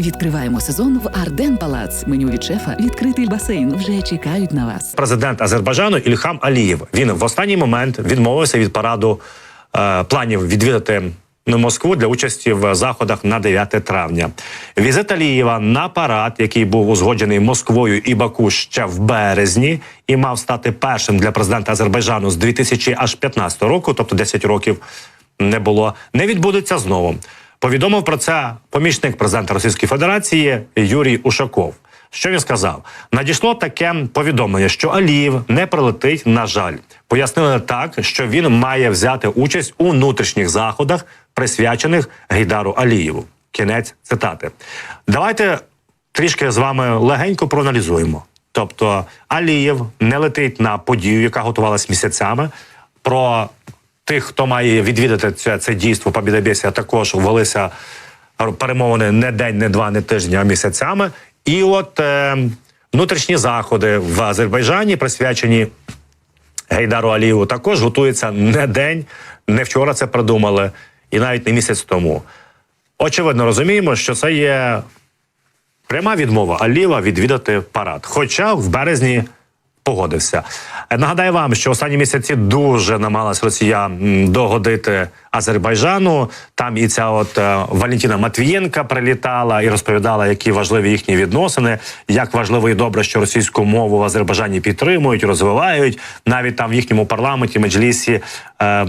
Відкриваємо сезон в Арден Палац. Меню від шефа, відкритий басейн вже чекають на вас. Президент Азербайджану Ільхам Алієв. Він в останній момент відмовився від параду е, планів відвідати Москву для участі в заходах на 9 травня. Візит Алієва на парад, який був узгоджений Москвою і Баку ще в березні, і мав стати першим для президента Азербайджану з 2015 року, тобто 10 років не було, не відбудеться знову. Повідомив про це помічник президента Російської Федерації Юрій Ушаков. Що він сказав? Надійшло таке повідомлення, що Аліїв не прилетить. На жаль, пояснили так, що він має взяти участь у внутрішніх заходах, присвячених Гейдару Алієву. Кінець цитати. Давайте трішки з вами легенько проаналізуємо. Тобто Алієв не летить на подію, яка готувалась місяцями. Про тих, хто має відвідати це, це дійство по Бідабесі, також велися перемовини не день, не два, не тижні, а місяцями. І от е, внутрішні заходи в Азербайджані присвячені Гейдару Алієву також готуються не день, не вчора це придумали, і навіть не місяць тому. Очевидно, розуміємо, що це є пряма відмова Алієва відвідати парад. Хоча в березні погодився. Нагадаю вам, що останні місяці дуже намагалась Росія догодити Азербайджану. Там і ця от е, Валентина Матвієнка прилітала і розповідала, які важливі їхні відносини, як важливо і добре, що російську мову в Азербайджані підтримують, розвивають. Навіть там в їхньому парламенті Меджлісі е,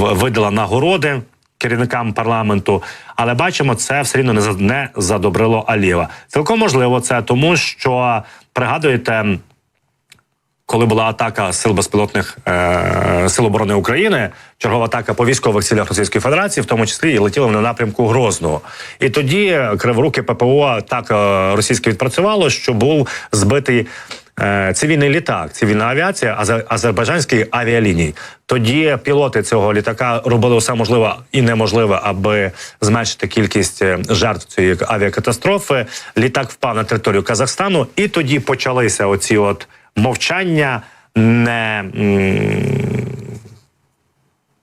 видала нагороди. Керівникам парламенту, але бачимо, це все рівно не за- не задобрило Алієва. Цілком можливо, це тому, що пригадуєте, коли була атака сил безпілотних е, сил оборони України, чергова атака по військових цілях Російської Федерації, в тому числі і летіли на напрямку Грозного. І тоді криворуке ППО так е, російське відпрацювало, що був збитий. е, Цивільний літак, цивільна авіація азер- азербайджанської авіалінії. Тоді пілоти цього літака робили все можливе і неможливе, аби зменшити кількість е, жертв цієї авіакатастрофи. Літак впав на територію Казахстану, і тоді почалися оці от мовчання, не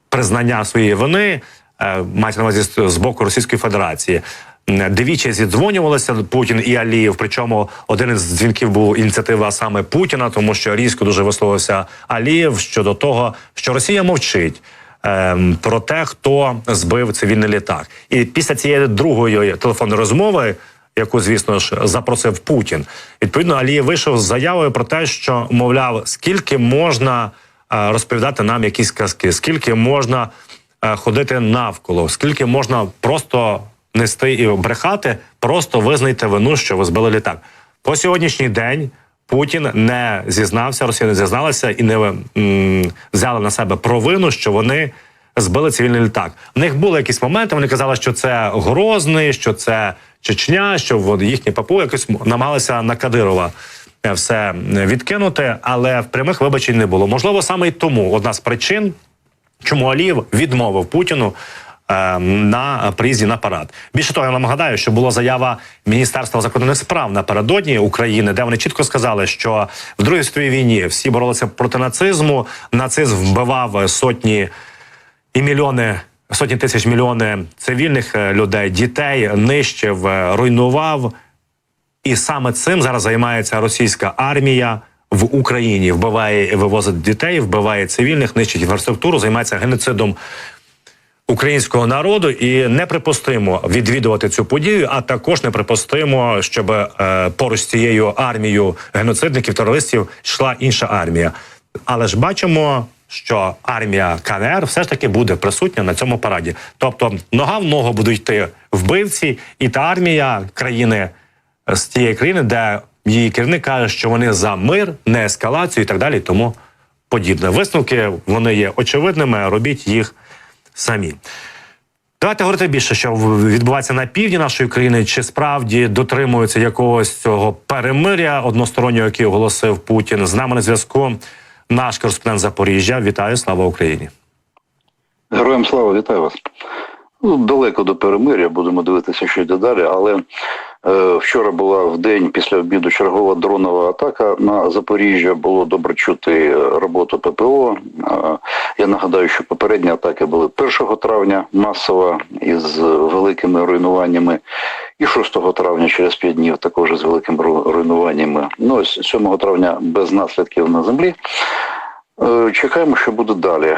признання своєї вини, е, мається на увазі з- боку Російської Федерації. М, Двічі зідзвонювалися Путін і Алієв. Причому один із дзвінків був ініціатива саме Путіна, тому що різко дуже висловився Алієв щодо того, що Росія мовчить. ем, Про те, хто збив цивільний літак, і після цієї другої телефонної розмови, яку звісно ж запросив Путін, відповідно Алієв вийшов з заявою про те, що мовляв, скільки можна е, розповідати нам якісь казки, скільки можна е, ходити навколо, скільки можна просто нести і брехати, просто визнайте вину, що ви збили літак. По сьогоднішній день Путін не зізнався, Росія не зізналася і не взяла на себе провину, що вони збили цивільний літак. В них були якісь моменти. Вони казали, що це Грозний, що це Чечня, що їхні ППО якось намагалися на Кадирова е, все відкинути, але в прямих вибачень не було. Можливо, саме й тому одна з причин, чому Алієв відмовив Путіну. е, На приїзді на парад більше того, я вам нагадаю, що була заява Міністерства закордонних справ напередодні України, де вони чітко сказали, що в Другій світовій війні всі боролися проти нацизму. Нацизм вбивав сотні і мільйони. Сотні тисяч мільйони цивільних е, людей, дітей нищив, е, руйнував. І саме цим зараз займається російська армія в Україні. Вбиває і вивозить дітей, вбиває цивільних, нищить інфраструктуру, займається геноцидом українського народу. І неприпустимо відвідувати цю подію, а також неприпустимо, щоб е, поруч з цією армією геноцидників, терористів йшла інша армія. Але ж бачимо. Що армія КНР все ж таки буде присутня на цьому параді, тобто нога в ногу будуть йти вбивці, і та армія країни з тієї країни, де її керівник каже, що вони за мир, не ескалацію і так далі, тому подібне. Висновки вони є очевидними. Робіть їх самі. Давайте говорити більше, що відбувається на півдні нашої країни, чи справді дотримуються якогось цього перемиря одностороннього, який оголосив Путін. З нами на зв'язку наш кореспондент Запоріжжя. Вітаю, слава Україні. Героям слава, вітаю вас. Ну, далеко до перемиря, будемо дивитися, що йде далі, але Е, Вчора була в день після обіду чергова дронова атака на Запоріжжя. Було добре чути роботу ППО. Е, Я нагадаю, що попередні атаки були 1 травня масово із великими руйнуваннями, і 6 травня через 5 днів також з великими руйнуваннями. Ну, ось 7 травня без наслідків на землі. Е, Чекаємо, що буде далі.